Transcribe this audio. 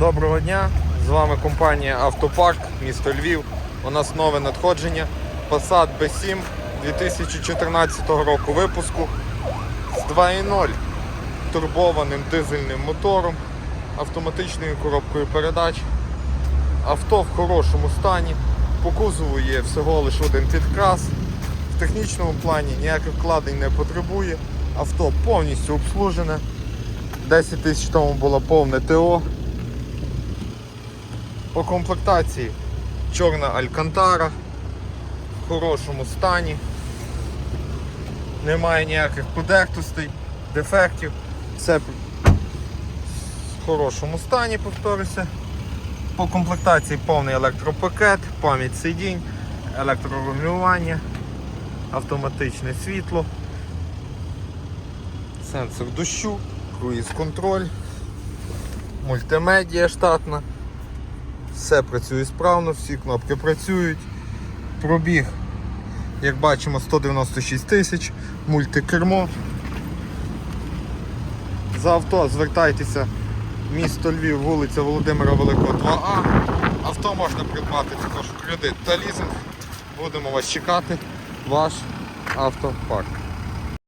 Доброго дня! З вами компанія Автопарк, місто Львів. У нас нове надходження Passat B7 2014 року випуску з 2.0 турбованим дизельним мотором, автоматичною коробкою передач. Авто в хорошому стані. По кузову є всього лише один підкрас. В технічному плані ніяких вкладень не потребує. Авто повністю обслужене. 10 тисяч тому було повне ТО. По комплектації чорна алькантара в хорошому стані. Немає ніяких подертостей, дефектів. Все в хорошому стані, повторюся. По комплектації повний електропакет, пам'ять сидінь, електрорегулювання, автоматичне світло, сенсор дощу, круїз-контроль, мультимедія штатна. Все працює справно, всі кнопки працюють. Пробіг, як бачимо, 196 тисяч, мультикермо. За авто звертайтеся місто Львів, вулиця Володимира Великого 2А. Авто можна придбати також в кредит та лізинг. Будемо вас чекати. Ваш автопарк.